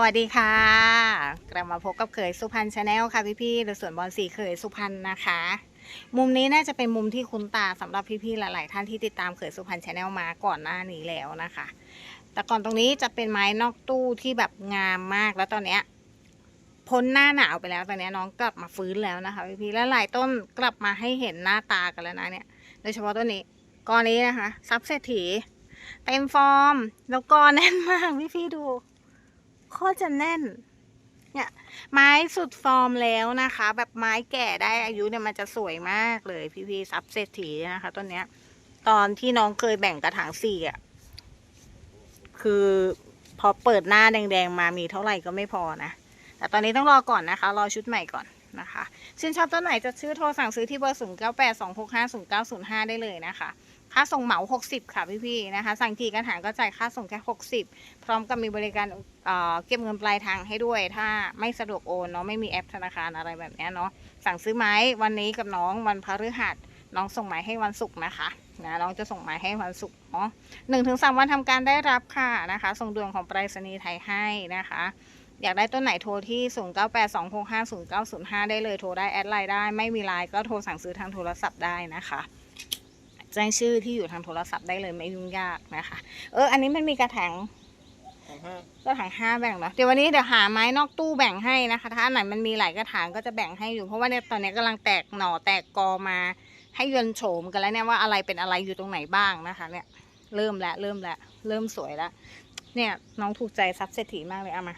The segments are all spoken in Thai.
สวัสดีค่ะ กลับมาพบกับเขยสุพรรณชาแนลค่ะพี่ๆหรือสวนบอลสีเขยสุพรรณนะคะ มุมนี้น่าจะเป็นมุมที่คุ้นตาสำหรับพี่ๆหลายๆ ท่านที่ติดตามเขยสุพรรณชาแนลมาก่อนหน้านี้แล้วนะคะ แต่ก่อนตรงนี้จะเป็นไม้นอกตู้ที่แบบงามมากแล้วตอนเนี้ยพ้นหน้าหนาวไปแล้วตอนนี้น้องกลับมาฟื้นแล้วนะคะพี่ๆและหลายต้นกลับมาให้เห็นหน้าตากันแล้วนะเนี่ยโดยเฉพาะต้นนี้กอนี้นะคะซับเศรษฐีเต็มฟอร์ม แล้วกอแน่นมากพี่ๆดู โคตรจะแน่น เนี่ย ไม้สุดฟอร์มแล้วนะคะ แบบไม้แก่ได้อายุเนี่ยมันจะสวยมากเลย พี่พี่ซับเศรษฐีนะคะต้นเนี้ย ตอนที่น้องเคยแบ่งกระถางสี่อะ คือพอเปิดหน้าแดง ๆ มามีเท่าไหร่ก็ไม่พอนะ แต่ตอนนี้ต้องรอก่อนนะคะ รอชุดใหม่ก่อนนะคะ ชื่นชอบต้นไหนจะชื่อโทรสั่งซื้อที่เบอร์ศูนย์เก้าแปดสองหกห้าศูนย์เก้าศูนย์ห้าได้เลยนะคะ ค่าส่งเหมา 60 ค่ะพี่ๆนะคะ สั่งกี่กระถางก็จ่ายค่าส่งแค่ 60 พร้อมกับมีบริการเเก็บเงินปลายทางให้ด้วย ถ้าไม่สะดวกโอนเนาะไม่มีแอปธนาคารอะไรแบบนี้เนาะสั่งซื้อไม้วันนี้กับน้องวันพฤหัสน้องส่งไม้ให้วันศุกร์นะคะนะน้องจะส่งไม้ให้วันศุกร์เนาะหนึ่งถึงสามวันทำการได้รับค่ะนะคะ ส่งด่วนของไปรษณีย์ไทยให้นะคะ อยากได้ต้นไหนโทรที่ 0 9 8 2 6 5 0 9 0 5 ได้เลยโทรได้แอดไลน์ได้ ไม่มีไลน์ก็โทรสั่งซื้อทางโทรศัพท์ได้นะคะ แจ้งชื่อที่อยู่ทางโทรศัพท์ได้เลยไม่ยุ่งยากนะคะ เออ อันนี้มันมีกระถางกระถางห้าแบ่งเนาะเดี๋ยววันนี้เดี๋ยวหาไม้นอกตู้แบ่งให้นะคะ ถ้าอันไหนมันมีหลายกระถางก็จะแบ่งให้อยู่ เพราะว่าเนี่ยตอนนี้กำลังแตกหน่อแตกกอมา ให้ยนโฉมกันแล้วเนี่ยว่าอะไรเป็นอะไรอยู่ตรงไหนบ้างนะคะ เนี่ยเริ่มแล้วเริ่มแล้วเริ่มสวยแล้วเนี่ยน้องถูกใจซับเศรษฐีมากเลยเอามา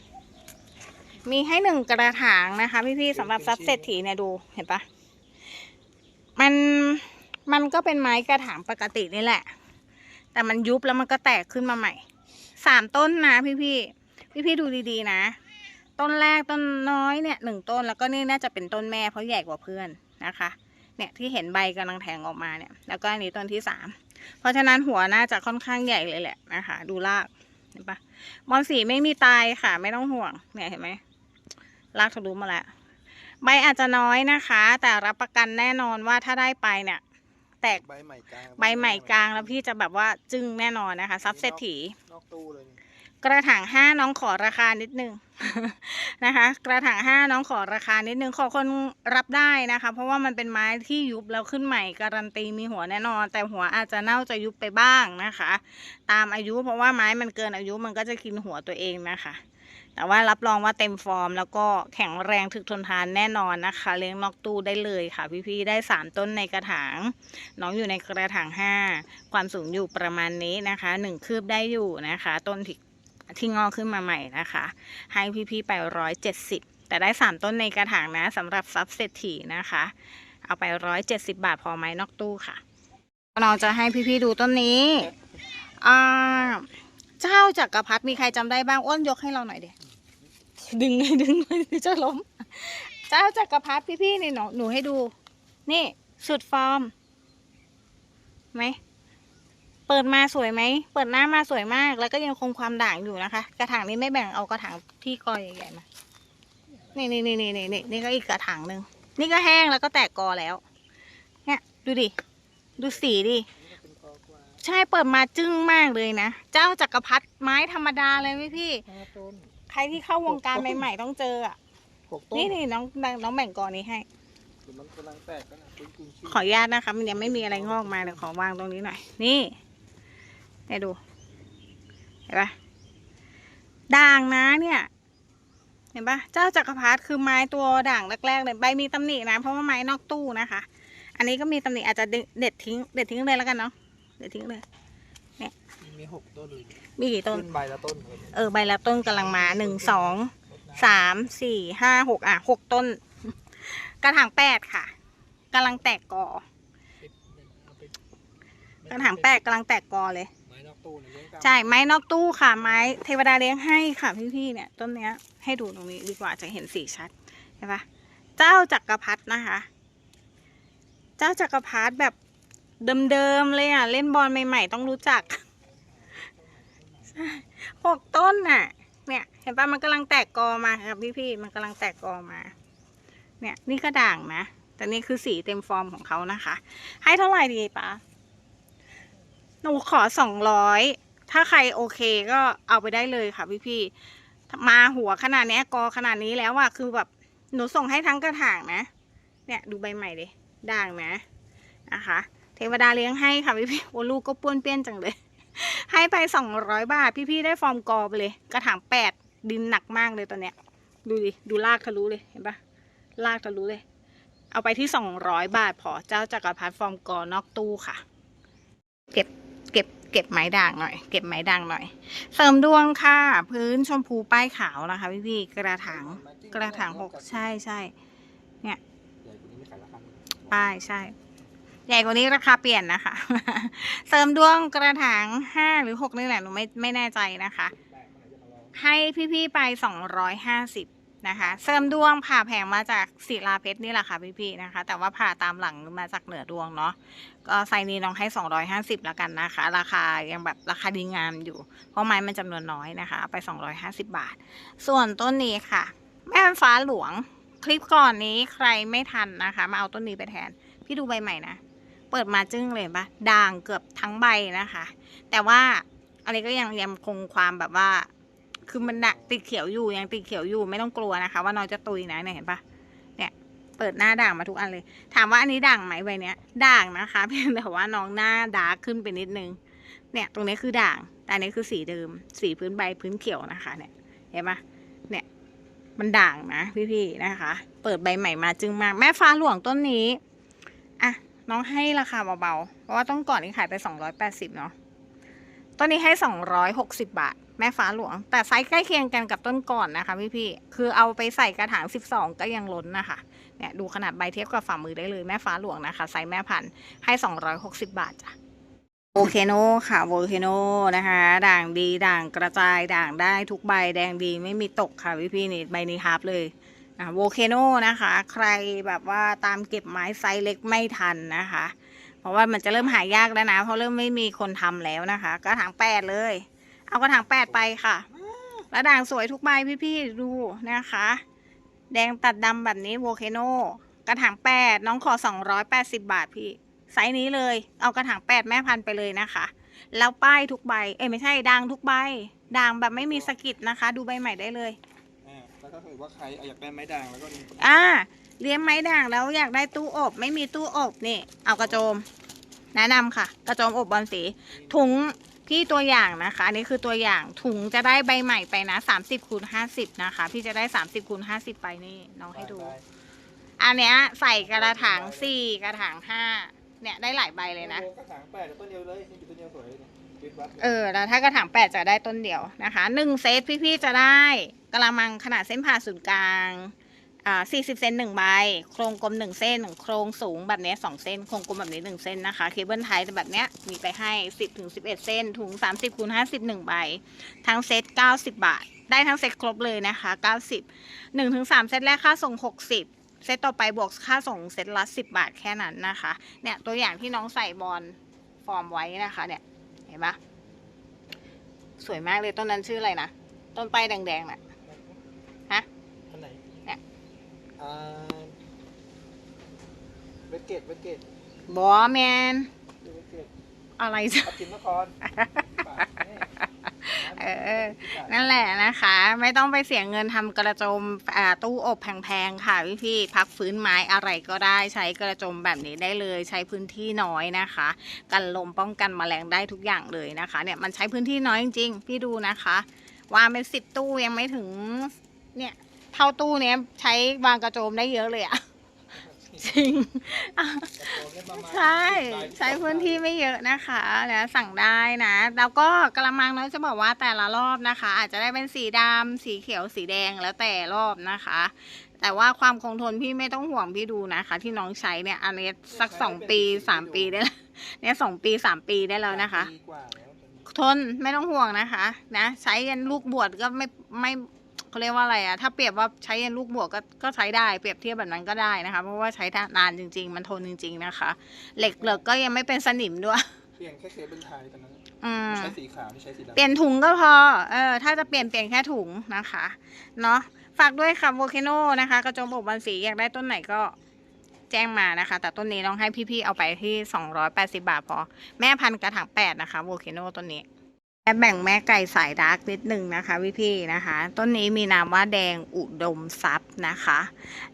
มีให้หนึ่งกระถางนะคะ พี่ๆสำหรับซับเศรษฐีเนี่ยดูเห็นปะมัน มันก็เป็นไม้กระถางปกตินี่แหละ แต่มันยุบแล้วมันก็แตกขึ้นมาใหม่ สามต้นนะพี่พี่พี่พี่ดูดีๆนะ ต้นแรกต้นน้อยเนี่ยหนึ่งต้นแล้วก็นี่น่าจะเป็นต้นแม่เพราะใหญ่กว่าเพื่อนนะคะ เนี่ยที่เห็นใบกำลังแทงออกมาเนี่ย แล้วก็อันนี้ต้นที่สาม เพราะฉะนั้นหัวน่าจะค่อนข้างใหญ่เลยแหละนะคะ ดูรากเห็นปะมอนสีไม่มีตายค่ะ ไม่ต้องห่วง เนี่ยเห็นไหมรากทะลุมาแล้วใบอาจจะน้อยนะคะ แต่รับประกันแน่นอนว่าถ้าได้ไปเนี่ย แตกใบใหม่กลางใบใหม่กลางแล้วพี่จะแบบว่าจึ้งแน่นอนนะคะซับเศรษฐีนอกตู้เลยนี่กระถางห้าน้องขอราคานิดนึงนะคะ กระถางห้าน้องขอราคานิดนึงขอคนรับได้นะคะ เพราะว่ามันเป็นไม้ที่ยุบแล้วขึ้นใหม่การันตีมีหัวแน่นอน แต่หัวอาจจะเน่าจะยุบไปบ้างนะคะ ตามอายุเพราะว่าไม้มันเกินอายุมันก็จะกินหัวตัวเองนะคะ แต่ว่ารับรองว่าเต็มฟอร์ม แล้วก็แข็งแรงถึกทนทานแน่นอนนะคะ เลี้ยงนอกตู้ได้เลยค่ะ พี่ๆได้สามต้นในกระถาง น้องอยู่ในกระถางห้าความสูงอยู่ประมาณนี้นะคะหนึ่งคืบได้อยู่นะคะ ต้นที่ที่งอกขึ้นมาใหม่นะคะ ให้พี่ๆไปร้อยเจ็ดสิบแต่ได้สามต้นในกระถางนะสำหรับซับเศรษฐีนะคะ เอาไปร้อยเจ็ดสิบาทพอไหมนอกตู้ค่ะเราจะให้พี่ๆดูต้นนี้อ่าเจ้าจักรพรรดิมีใครจำได้บ้าง อ้นยกให้เราหน่อยเดีย ดึงเลยดึงเลยจะล้ม เจ้าจักรพรรดิพี่ๆนี่หนูหนูให้ดู นี่สุดฟอร์มไหมเปิดมาสวยไหม เปิดหน้ามาสวยมาก แล้วก็ยังคงความด่างอยู่นะคะ กระถางนี้ไม่แบ่งเอากระถางที่กอใหญ่ๆมา นี่นี่นี่นี่นี่นี่นี่ก็อีกกระถางหนึ่ง นี่ก็แห้งแล้วก็แตกกอแล้ว เนี่ยดูดิ ดูสีดิ ใช่เปิดมาจึ้งมากเลยนะ เจ้าจักรพรรดิไม้ธรรมดาเลยพี่พี่ ใครที่เข้าวงการใหม่ๆต้องเจออะ หกต้นนี่นี่น้องน้องแบ่งกอนี้ให้เดี๋ยวมันกำลังแตกกันนะคุณคุณชื่ขออนุญาตนะคะ มันยังไม่มีอะไรงอกมาเดี๋ยวขอวางตรงนี้หน่อย นี่ให้ดู เห็นปะด่างนะเนี่ย เห็นปะเจ้าจักรพรรดิคือไม้ตัวด่างแรกๆเลยใบมีตำหนินะ เพราะว่าไม้นอกตู้นะคะ อันนี้ก็มีตำหนิอาจจะเด็ดทิ้ง เด็ดทิ้งเลยแล้วกันเนาะ เด็ดทิ้งเลย มีหกต้นเลย มีกี่ต้น ขึ้นใบละต้นเลยเออใบละต้นกำลังมาหนึ่งสองสามสี่ห้าหกอะหกต้น กระถางแปดค่ะกำลังแตกกอ กระถางแปดกำลังแตกกอเลย ไม้นอกตู้เนี่ยเลี้ยงเก่าใช่ไม้นอกตู้ค่ะไม้เทวดาเลี้ยงให้ค่ะพี่ๆเนี่ย ต้นเนี้ยให้ดูตรงนี้ดีกว่าจะเห็นสีชัดใช่ปะเจ้าจักรพรรดินะคะ เจ้าจักรพรรดิแบบเดิมๆเลยอะ เล่นบอลใหม่ ๆ ต้องรู้จัก ใช่หกต้นน่ะ เนี่ย เห็นปะมันกำลังแตกกอมาครับพี่ๆมันกำลังแตกกอมา เนี่ย นี่ก็ด่างนะ แต่นี่คือสีเต็มฟอร์มของเขานะคะ ให้เท่าไหร่ดีปะหนูขอสองร้อย ถ้าใครโอเคก็เอาไปได้เลยค่ะพี่พี่มาหัวขนาดนี้กอขนาดนี้แล้วอะคือแบบหนูส่งให้ทั้งกระถางนะ เนี่ยดูใบใหม่ดิด่างนะนะคะ เทวดาเลี้ยงให้ค่ะพี่พี่โอ้ลูกก็ป้วนเปี้ยนจังเลย ให้ไปสองร้อยบาทพี่พี่ๆได้ฟอร์มกอไปเลย กระถางแปดดินหนักมากเลยตอนเนี้ย ดูดิ ดูลากทะลุเลยเห็นปะลากทะลุเลย เอาไปที่สองร้อยบาทพอเจ้าจักรพรรดิฟอร์มกอนอกตู้ค่ะ เก็บเก็บเก็บไม้ด่างหน่อย เก็บไม้ด่างหน่อย เสริมดวงค่ะ พื้นชมพูป้ายขาวนะคะพี่พี่ๆกระถางกระถางหกใช่ใช่ใหญ่กว่านี้ไม่ขายราคาหนึ่งป้ายใช่ ใหญ่กว่านี้ราคาเปลี่ยนนะคะ เสริมดวงกระถางห้าหรือหกนี่แหละหนูไม่ไม่แน่ใจนะคะ ให้พี่ๆไปสองร้อยห้าสิบนะคะ เสริมดวงผ่าแผงมาจากศิลาเพชรนี่แหละค่ะพี่ๆนะคะ แต่ว่าผ่าตามหลังมาจากเหนือดวงเนาะก็ไซนี้น้องให้สองร้อยห้าสิบแล้วกันนะคะ ราคายังแบบราคาดีงามอยู่ เพราะไม้มันจำนวนน้อยนะคะ ไปสองร้อยห้าสิบาท ส่วนต้นนี้ค่ะ แม่ฟ้าหลวงคลิปก่อนนี้ใครไม่ทันนะคะ มาเอาต้นนี้ไปแทน พี่ดูใบใหม่นะ เปิดมาจึ้งเลยปะด่างเกือบทั้งใบนะคะ แต่ว่าอันนี้ก็ยังยังคงความแบบว่า คือมันนะติดเขียวอยู่ยังติดเขียวอยู่ไม่ต้องกลัวนะคะ ว่าน้องจะตุยนะเนี่ยเห็นปะเนี่ยเปิดหน้าด่างมาทุกอันเลย ถามว่าอันนี้ด่างไหมใบเนี้ยด่างนะคะเพียงแต่ว่าน้องหน้าดาร์กขึ้นไปนิดนึง เนี่ย ตรงนี้คือด่าง แต่อันนี้คือสีเดิม สีพื้นใบพื้นเขียวนะคะ เนี่ยเห็นปะเนี่ยมันด่างนะพี่ๆนะคะ เปิดใบใหม่มาจึงมากแม่ฟ้าหลวงต้นนี้อะ น้องให้ราคาเบาๆ เพราะว่าต้นก่อนนี้ขายไป 280 เนาะต้นนี้ให้ 260 บาท แม่ฟ้าหลวง แต่ไซส์ใกล้เคียงกันกับต้นก่อนนะคะพี่ๆ คือเอาไปใส่กระถาง 12 ก็ยังล้นนะคะ เนี่ยดูขนาดใบเทียบกับฝ่ามือได้เลยแม่ฟ้าหลวงนะคะไซส์แม่พันธุ์ให้ 260 บาทจ้ะโอเคโนค่ะโวเคโนนะคะ ด่างดีด่างกระจายด่างได้ทุกใบแดงดีไม่มีตกค่ะพี่พี่ๆนี่ใบนี้ฮาร์ปเลย อะโวเคโนนะคะ ใครแบบว่าตามเก็บไม้ไซส์เล็กไม่ทันนะคะ เพราะว่ามันจะเริ่มหายากแล้วนะ เพราะเริ่มไม่มีคนทำแล้วนะคะ กระถางแปดเลย เอากระถางแปดไปค่ะแล้วด่างสวยทุกใบพี่ๆดูนะคะ แดงตัดดำแบบนี้โวเคโนกระถางแปดน้องขอสองร้อยแปดสิบาทพี่ไซส์นี้เลย เอากระถางแปดแม่พันไปเลยนะคะ แล้วป้ายทุกใบ เอ้ยไม่ใช่ด่างทุกใบด่างแบบไม่มีสกิดนะคะ ดูใบใหม่ได้เลย แล้วถ้าเกิดว่าใครอยากได้ไม้ด่างแล้วก็นี่อ่าเลี้ยงไม้ด่างแล้วอยากได้ตู้อบ ไม่มีตู้อบนี่ เอากระโจม แนะนำค่ะ กระโจมอบบอลสีถุงพี่ตัวอย่างนะคะอันนี้คือตัวอย่างถุงจะได้ใบใหม่ไปนะสามสิบคูณห้าสิบนะคะ พี่จะได้สามสิบคูณห้าสิบไปนี่น้องให้ดูได้อันเนี้ยใส่กระถางสี่กระถางห้าเนี่ยได้หลายใบเลยนะโอ้กระถางแปดต้นเดียวเลยนี่เป็นต้นเดียวสวยเลยเนี่ยวิดวัด เออ แล้วถ้ากระถางแปดจะได้ต้นเดียวนะคะหนึ่งเซตพี่ๆจะได้กระมังขนาดเส้นผ่าศูนย์กลางอ่าสี่สิบเซนหนึ่งใบ โครงกลมหนึ่งเส้น โครงสูงแบบนี้สองเส้น โครงกลมแบบนี้หนึ่งเส้นนะคะ เคเบิลไทยแบบเนี้ยมีไปให้สิบถึงสิบเอ็ดเส้น ถุงสามสิบคูณห้าสิบหนึ่งใบ ทั้งเซตเก้าสิบบาท ได้ทั้งเซตครบเลยนะคะเก้าสิบหนึ่งถึงสามเซตแรกค่าส่งหกสิบเซตต่อไปบวกค่าส่งเซตละสิบบาทแค่นั้นนะคะ เนี่ยตัวอย่างที่น้องใส่บอลฟอร์มไว้นะคะเนี่ย ห็นปะสวยมากเลยต้นนั้นชื่ออะไรนะ ต้นป้ายแดงๆน่ะ ฮะอันไหนเนี่ยอ่าเวสเกตเวสเกตบอแมนเวสเกตอะไรจ้ะปักกินนครปากแม่เออนั่นแหละนะคะ ไม่ต้องไปเสียเงินทำกระโจมอ่าตู้อบแพงๆค่ะพี่พี่ๆพักฟื้นไม้อะไรก็ได้ใช้กระโจมแบบนี้ได้เลย ใช้พื้นที่น้อยนะคะ กันลมป้องกันแมลงได้ทุกอย่างเลยนะคะ เนี่ยมันใช้พื้นที่น้อยจริงๆพี่ดูนะคะ วางเป็นสิบตู้ยังไม่ถึง เนี่ยเท่าตู้เนี้ยใช้วางกระโจมได้เยอะเลยอะ จริงใช่ ใช้พื้นที่ไม่เยอะนะคะนะสั่งได้นะ แล้วก็กระมังน้อยจะบอกว่าแต่ละรอบนะคะ อาจจะได้เป็นสีดำสีเขียวสีแดงแล้วแต่รอบนะคะ แต่ว่าความคงทนพี่ไม่ต้องห่วงพี่ดูนะคะ ที่น้องใช้เนี่ยอันนี้สักสองปีสามปีได้แล้วเนี่ยสองปีสามปีได้แล้วนะคะปีกว่าแล้วทนไม่ต้องห่วงนะคะ นะ ใช้ยันลูกบวชก็ไม่ไม่ เขาเรียกว่าอะไรอะถ้าเปรียบว่าใช้ยันลูกบวชก็ก็ใช้ได้เปรียบเทียบแบบนั้นก็ได้นะคะ เพราะว่าใช้นานจริง ๆ มันทนจริง ๆ นะคะ เหล็กเหลือกก็ยังไม่เป็นสนิมด้วย เปลี่ยนแค่เคเบิลไทยตอนนั้นอืม ใช้สีขาวนี่ใช้สีดำ เปลี่ยนถุงก็พอ เออ ถ้าจะเปลี่ยนเปลี่ยนแค่ถุงนะคะ เนาะ ฝากด้วยค่ะโวเคโนนะคะ กระจมอบบอลสีอยากได้ต้นไหนก็แจ้งมานะคะ แต่ต้นนี้ต้องให้พี่ๆเอาไปที่ 280 บาทพอ แม่พันธุ์กระถางแปดนะคะโวเคโนต้นนี้ แแบ่งแม่ไก่สายดาร์กนิดหนึ่งนะคะพี่ๆนะคะ ต้นนี้มีนามว่าแดงอุดมทรัพย์นะคะ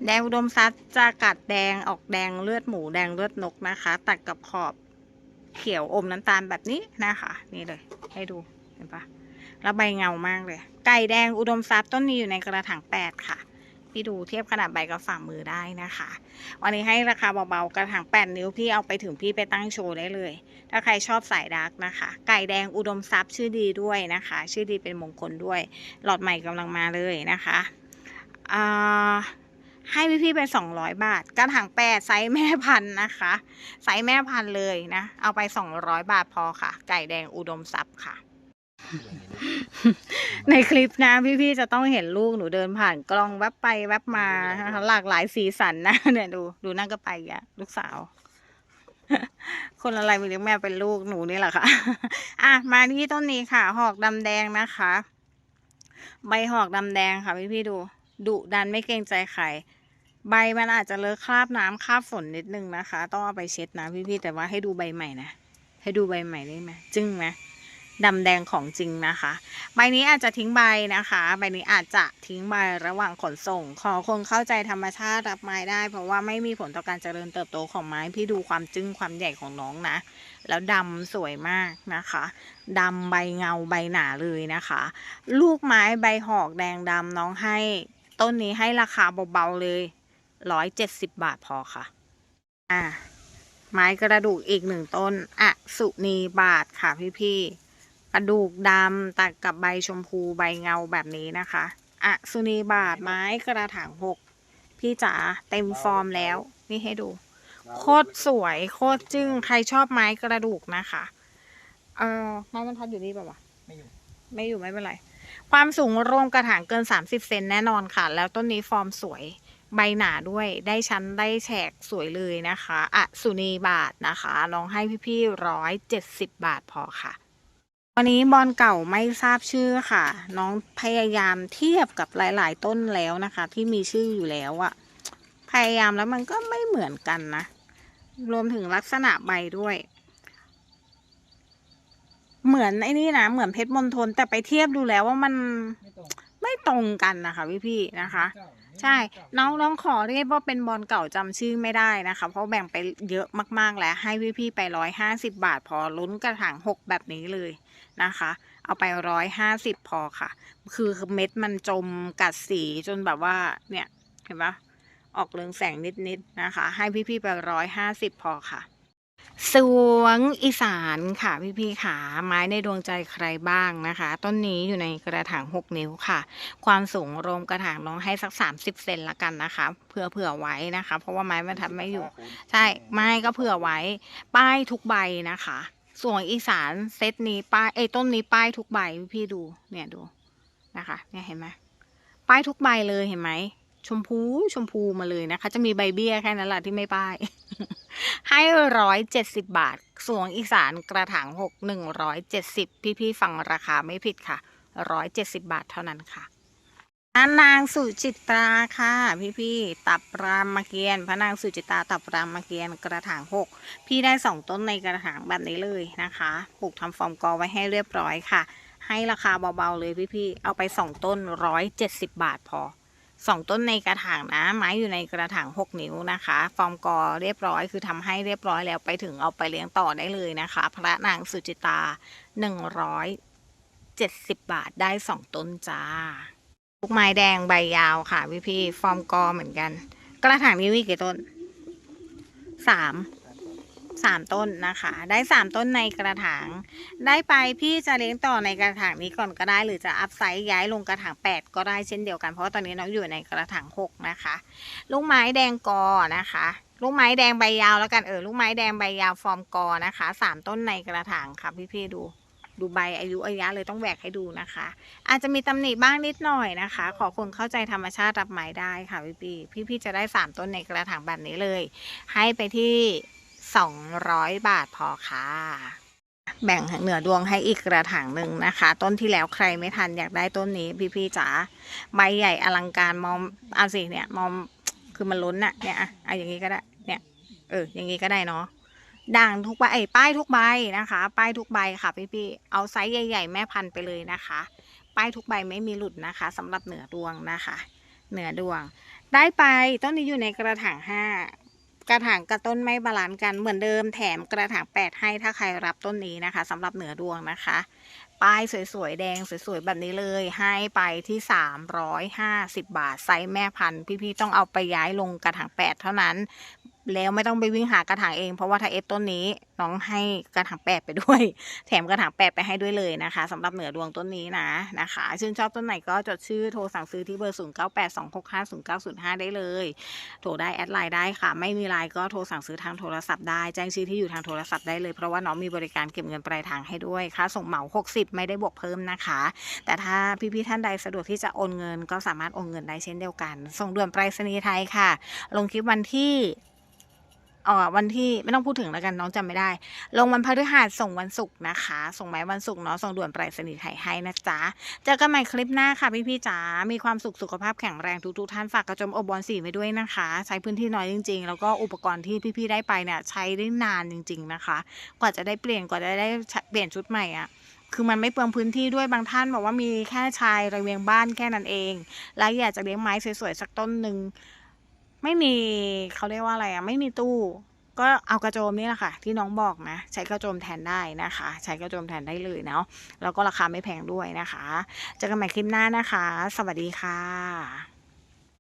แดงอุดมทรัพย์จะกัดแดงออกแดงเลือดหมูแดงเลือดนกนะคะ ตัดกับขอบเขียวอมน้ำตาลแบบนี้นะคะ นี่เลย ให้ดูเห็นปะแล้วใบเงามากเลย ไก่แดงอุดมทรัพย์ต้นนี้อยู่ในกระถางแปดค่ะ พี่ดูเทียบขนาดใบกับฝ่ามือได้นะคะ วันนี้ให้ราคาเบาๆกระถางแปดนิ้วพี่เอาไปถึงพี่ไปตั้งโชว์ได้เลย ถ้าใครชอบสายดาร์กนะคะ ไก่แดงอุดมทรัพย์ชื่อดีด้วยนะคะ ชื่อดีเป็นมงคลด้วย หลอดใหม่กำลังมาเลยนะคะอ่าให้พี่ๆไป200 บาท กระถางแปดไซส์แม่พันธุ์นะคะไซส์แม่พันธุ์เลยนะ เอาไป 200 บาทพอค่ะ ไก่แดงอุดมทรัพย์ค่ะ ในคลิปนะพี่ๆจะต้องเห็นลูกหนูเดินผ่านกล้องแวบไปแวบมานะคะหลากหลายสีสันนะเนี่ยดูดูนั่นก็ไปอะลูกสาว คนอะไรมีเลี้ยงแม่เป็นลูกหนูนี่แหละค่ะ อะมาที่ต้นนี้ค่ะ หอกดำแดงนะคะ ใบหอกดำแดงค่ะพี่ๆดูดุดันไม่เกรงใจใครใบมันอาจจะเลอะคราบน้ำคราบฝนนิดนึงนะคะ ต้องเอาไปเช็ดนะพี่ๆแต่ว่าให้ดูใบใหม่นะให้ดูใบใหม่ได้ไหมจึ้งไหม ดำแดงของจริงนะคะ ใบนี้อาจจะทิ้งใบนะคะ ใบนี้อาจจะทิ้งใบระหว่างขนส่ง ขอคนเข้าใจธรรมชาติรับไม้ได้ เพราะว่าไม่มีผลต่อการเจริญเติบโตของไม้ พี่ดูความจึ้งความใหญ่ของน้องนะ แล้วดำสวยมากนะคะดำใบเงาใบหนาเลยนะคะ ลูกไม้ใบหอกแดงดำน้องให้ ต้นนี้ให้ราคาเบาๆเลยร้อยเจ็ดสิบบาทพอค่ะ อะไม้กระดูกอีกหนึ่งต้น อสุนีบาทค่ะพี่ๆ ระดูกดำตัดกับใบชมพูใบเงาแบบนี้นะคะอะสุนีบาทไม้กระถางหกพี่จ๋าเต็มฟอร์มแล้ว นี่ให้ดู โคตรสวยโคตรจึ้งใครชอบไม้กระดูกนะคะ เออไม้บรรทัดอยู่นี่ป่าวะไม่อยู่ ไม่อยู่ไม่เป็นไร ความสูงรวมกระถางเกิน 30 เซนแน่นอนค่ะ แล้วต้นนี้ฟอร์มสวยใบหนาด้วยได้ชั้นได้แฉกสวยเลยนะคะ อะสุนีบาทนะคะลองให้พี่ๆร้อยเจ็ดสิบบาทพอค่ะ วันนี้บอลเก่าไม่ทราบชื่อค่ะ น้องพยายามเทียบกับหลาย ๆ ต้นแล้วนะคะ ที่มีชื่ออยู่แล้วอะพยายามแล้วมันก็ไม่เหมือนกันนะ รวมถึงลักษณะใบด้วย เหมือนไอ้นี่นะเหมือนเพชรมณฑลแต่ไปเทียบดูแล้วว่ามันไม่ตรงไม่ตรงกันนะคะพี่ๆนะคะ ใช่ น้องน้องขอเรียกว่าเป็นบอลเก่าจำชื่อไม่ได้นะคะ เพราะแบ่งไปเยอะมากๆแล้วให้พี่ๆไปร้อยห้าสิบาท พอลุ้นกระถางหกแบบนี้เลย นะคะ เอาไปร้อยห้าสิบพอค่ะ คือเม็ดมันจมกัดสีจนแบบว่าเนี่ยเห็นปะออกเรืองแสงนิดๆนะคะ ให้พี่ๆไปร้อยห้าสิบพอค่ะสวงอีสานค่ะพี่ๆขาไม้ในดวงใจใครบ้างนะคะ ต้นนี้อยู่ในกระถางหกนิ้วค่ะ ความสูงรวมกระถางน้องให้สัก 30 เซนละกันนะคะเผื่อเผื่อไว้นะคะ เพราะว่าไม้มันทำไม่อยู่ ใช่ไม้ก็เผื่อไว้ ป้ายทุกใบนะคะ ส่วนอีสานเซตนี้ป้ายเอยต้นนี้ป้ายทุกใบพี่ดูเนี่ยดูนะคะ เนี่ยเห็นไหมป้ายทุกใบเลยเห็นไหมชมพูชมพูมาเลยนะคะ จะมีใบเบี้ยแค่นั้นแหละที่ไม่ป้าย ให้ร้อยเจ็ดสิบบาทส่วนอีสานกระถางหกหนึ่งร้อยเจ็ดสิบพี่ๆฟังราคาไม่ผิดค่ะร้อยเจ็ดสิบบาทเท่านั้นค่ะ นางสุจิตราค่ะ พี่ๆตับรามเกียรติพระนางสุจิตราตับรามเกียรติกระถางหกพี่ได้สองต้นในกระถางแบบนี้เลยนะคะปลูกทำฟอร์มกอไว้ให้เรียบร้อยค่ะ ให้ราคาเบาๆเลยพี่ๆเอาไปสองต้นร้อยเจ็ดสิบบาทพอสองต้นในกระถางนะ ไม้อยู่ในกระถางหกนิ้วนะคะ ฟอร์มกอเรียบร้อยคือทำให้เรียบร้อยแล้วไปถึงเอาไปเลี้ยงต่อได้เลยนะคะ พระนางสุจิตาหนึ่งร้อยเจ็ดสิบบาทได้สองต้นจ้า กไม้แดงใบยาวค่ะพี่พี่ๆฟอร์มกอเหมือนกัน กระถางนี้มีกี่ต้นสามสามต้นนะคะ ได้สามต้นในกระถาง ได้ไปพี่จะเลี้ยงต่อในกระถางนี้ก่อนก็ได้ หรือจะอัพไซส์ย้ายลงกระถางแปดก็ได้เช่นเดียวกัน เพราะาตอนนี้น้องอยู่ในกระถางหกนะคะ ลูกไม้แดงกอนะคะลูกไม้แดงใบยาวแล้วกันเออลูกไม้แดงใบยาวฟอร์มกอนะคะสามต้นในกระถางค่ะพี่พี่ๆดู ดูใบอายุอายะเลยต้องแหวกให้ดูนะคะ อาจจะมีตำหนิบ้างนิดหน่อยนะคะ ขอคนเข้าใจธรรมชาติรับไม้ได้ค่ะพี่พี่พี่พี่จะได้สามต้นในกระถางแบบนี้เลย ให้ไปที่สองร้อยบาทพอค่ะแบ่งเหนือดวงให้อีกกระถางหนึ่งนะคะ ต้นที่แล้วใครไม่ทันอยากได้ต้นนี้ พี่พี่ๆจ๋าใบใหญ่อลังการมอมเอาสิเนี่ยมอมคือมันล้นอะเนี่ยอะอาอย่างนี้ก็ได้เนี่ยเอออย่างนี้ก็ได้เนาะ ด่างทุกใบเอ้ป้ายทุกใบนะคะ ป้ายทุกใบค่ะพี่ๆเอาไซส์ใหญ่ ๆ แม่พันธุ์ไปเลยนะคะ ป้ายทุกใบไม่มีหลุดนะคะสำหรับเหนือดวงนะคะ เหนือดวง ได้ไปต้นนี้อยู่ในกระถางห้ากระถางกับต้นไม่บาลานซ์กันเหมือนเดิมแถมกระถางแปดให้ถ้าใครรับต้นนี้นะคะสำหรับเหนือดวงนะคะป้ายสวยๆ แดงสวยๆ แบบนี้เลยให้ไปที่ 350 บาท ไซส์แม่พันธุ์พี่ๆ ต้องเอาไปย้ายลงกระถางแปดเท่านั้น แล้วไม่ต้องไปวิ่งหากระถางเอง เพราะว่าถ้าเอฟต้นนี้น้องให้กระถางแปดไปด้วย แถมกระถางแปดไปให้ด้วยเลยนะคะสำหรับเหนือดวงต้นนี้นะนะคะ ชื่นชอบต้นไหนก็จดชื่อโทรสั่งซื้อที่เบอร์0 9 8 2 6 5 0 9 0 5ได้เลย โทรได้แอดไลน์ได้ค่ะ ไม่มีไลน์ก็โทรสั่งซื้อทางโทรศัพท์ได้แจ้งชื่อที่อยู่ทางโทรศัพท์ได้เลยเพราะว่าน้องมีบริการเก็บเงินปลายทางให้ด้วยค่าส่งเหมา 60 ไม่ได้บวกเพิ่มนะคะ แต่ถ้าพี่ๆท่านใดสะดวกที่จะโอนเงินก็สามารถโอนเงินได้เช่นเดียวกัน ส่งด่วนไปรษณีย์ไทยค่ะ ลงคลิปวันที่ เอ่อวันที่ไม่ต้องพูดถึงแล้วกันน้องจำไม่ได้ ลงวันพฤหัสส่งวันศุกร์นะคะ ส่งหมายวันศุกร์เนาะส่งด่วนไปรษณีย์ไทยให้นะจ๊ะเจอกันใหม่คลิปหน้าค่ะพี่ๆจ๋ามีความสุขสุขภาพแข็งแรงทุกๆท่านฝากกระจมอบบอลสีไว้ด้วยนะคะ ใช้พื้นที่น้อยจริง ๆ แล้วก็อุปกรณ์ที่พี่ๆได้ไปเนี่ยใช้ได้นานจริง ๆนะคะ กว่าจะได้เปลี่ยนกว่าจะได้เปลี่ยนชุดใหม่อะคือมันไม่เปลืองพื้นที่ด้วยบางท่านบอกว่ามีแค่ชายระเบียงบ้านแค่นั้นเอง แล้วอยากจะเลี้ยงไม้สวยๆสักต้นหนึ่ง ไม่มีเขาเรียกว่าอะไรอะไม่มีตู้ ก็เอากระโจมนี่แหละค่ะ ที่น้องบอกนะ ใช้กระโจมแทนได้นะคะ ใช้กระโจมแทนได้เลยเนาะแล้วก็ราคาไม่แพงด้วยนะคะเจอกันใหม่คลิปหน้านะคะ สวัสดีค่ะ